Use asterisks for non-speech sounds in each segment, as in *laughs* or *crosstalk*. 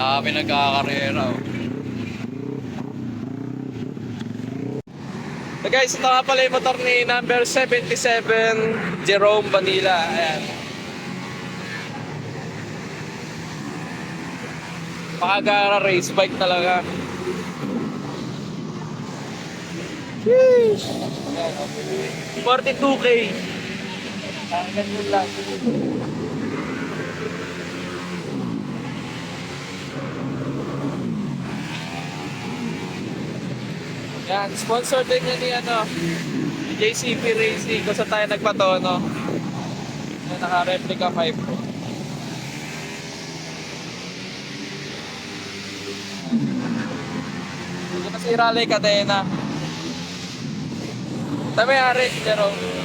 Dami nagkakakarera. Oh. So guys, ito nga pala yung motor ni number 77, Jerome Vanilla. Ayan. Pakagara race bike talaga. Sheesh! Ayan, okay. 42k. Ah, ganyan lang. Yan, sponsor din yan ni ano, ni JCP Racing kung saan tayo nagpatono. Yan, naka-replica 5 po. Nasira lang yung kadena. Tama yari, Jerome.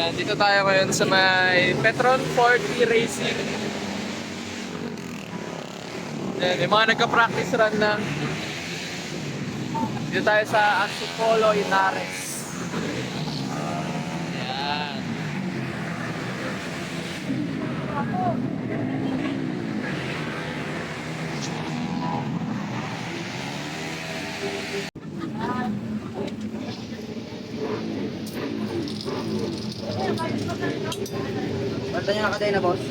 Yan, dito tayo ngayon sa may Petron 40 Racing. Yan, yung mga nagka-practice run na. Dito tayo sa Antipolo, Inares. Yan. Basta niya nakadena, boss.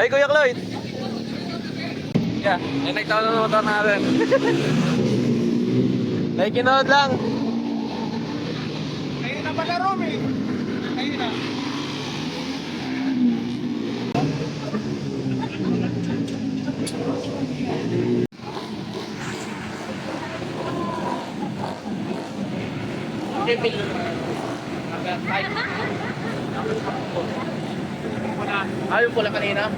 Ay, Kuya Cloyd! Yeah, yung nagtaon ng motor natin. Nakikinood lang. Ayun na pala, Romy. Ayun pula kanina.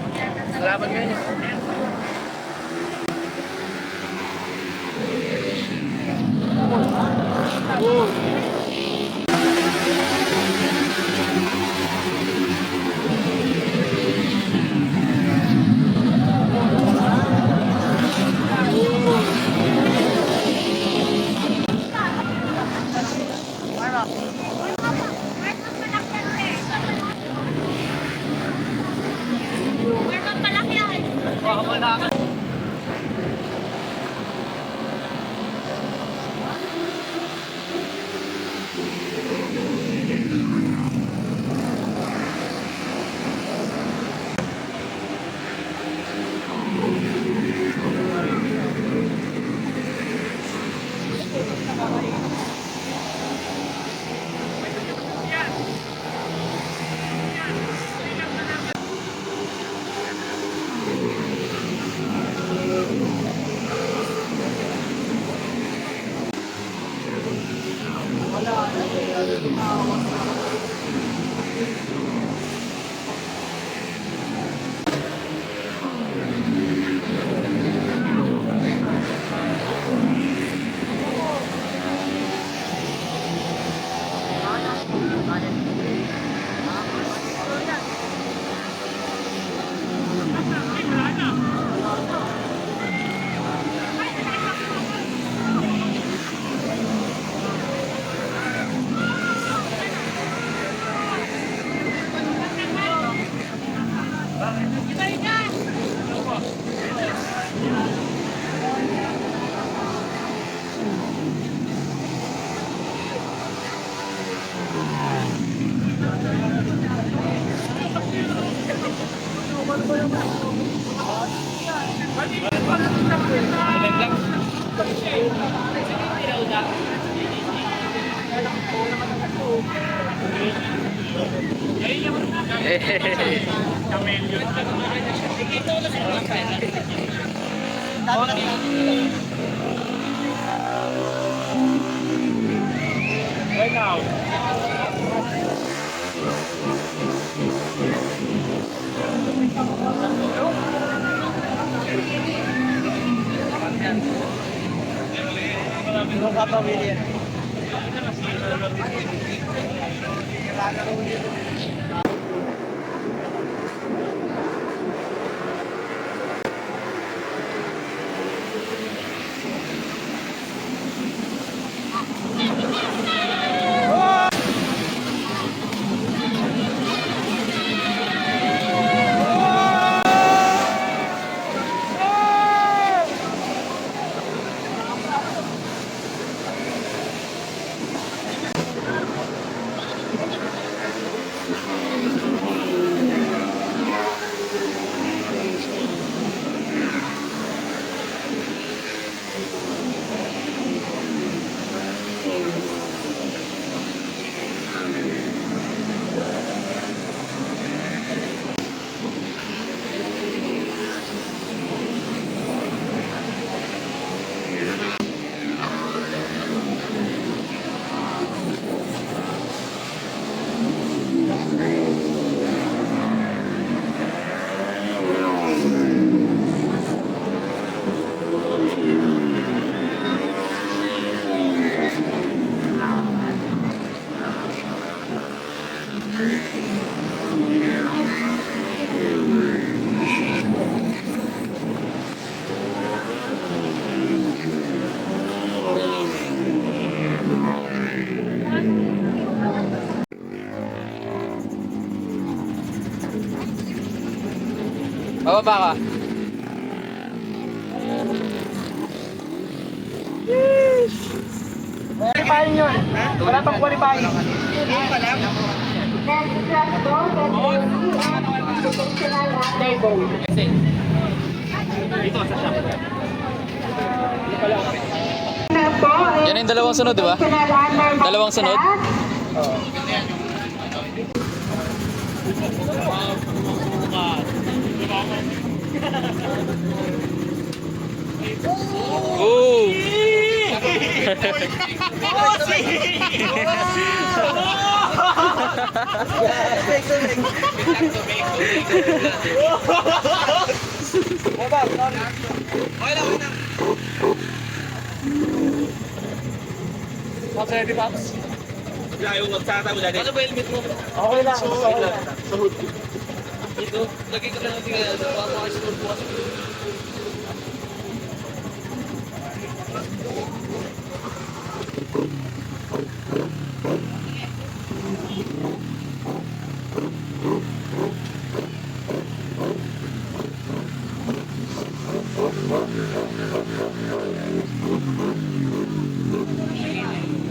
Salamat ngayon. Oh, malakas. Right now. Yung kapamilya. Bababa ka. Qualifying yun. Wala pang qualifying. Yan yung dalawang sunod, di ba? Dalawang sunod? Oh! Pops, ready, Pops? Ayaw magsata mo dyan. Ano ba helmet mo? Okay lang. Okay lang. Ito, lagay ko lang natin kaya. Baka makasipur po kasi. Thank you.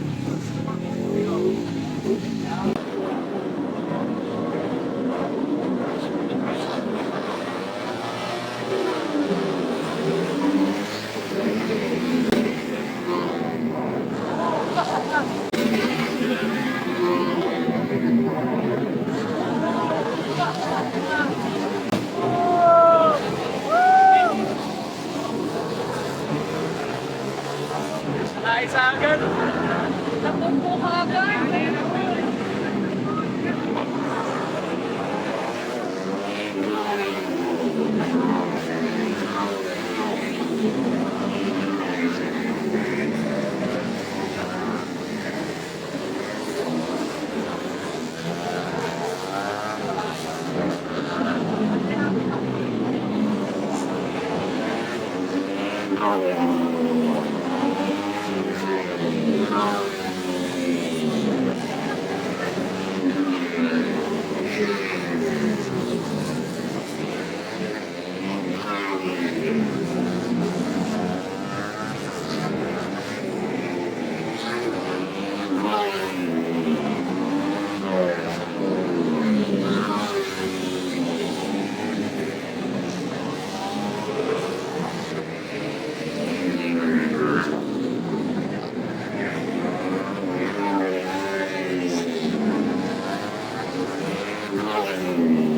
en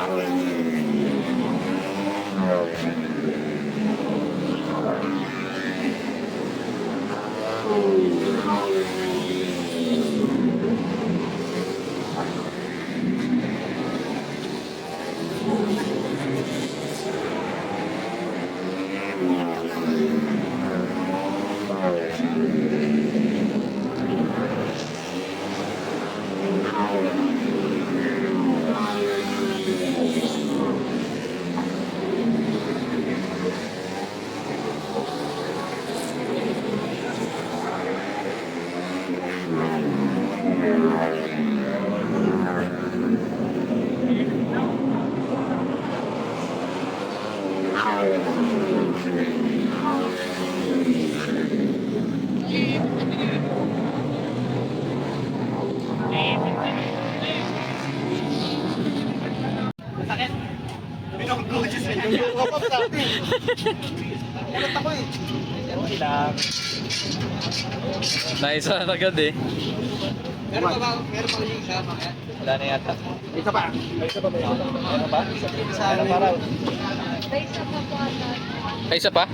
Amen. Naisa na agad eh. Meron pa ba? Meron pa yung isa, Wala na yata. Isa pa. Isa pa ba yun? Ano ba? Isa Ano pa raw? Ay, isa pa?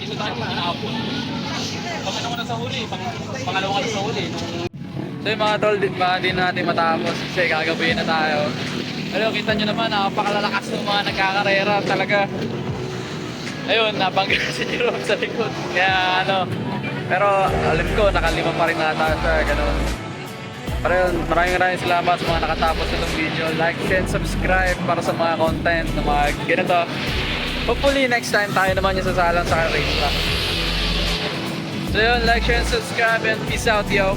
Dito tayo manahapon. Kami naman na sa huli. Pang, pangalawa na sa huli. So yung mga tol, di ba din natin matapos kasi gagabihin na tayo. Pero kita nyo naman, napakalalakas ng mga nagkakarera talaga. Ayun, nabangga *laughs* si Jerome sa likod. Kaya ano, pero alam ko, nakalima pa rin nata siya, ganun. Pero yun, maraming maraming salamat sa mga nakatapos nitong video. Like, and subscribe para sa mga content na mga ganito. Hopefully, next time tayo naman yung sasalang sa race track. So yun, like, share, and subscribe, and peace out, yo!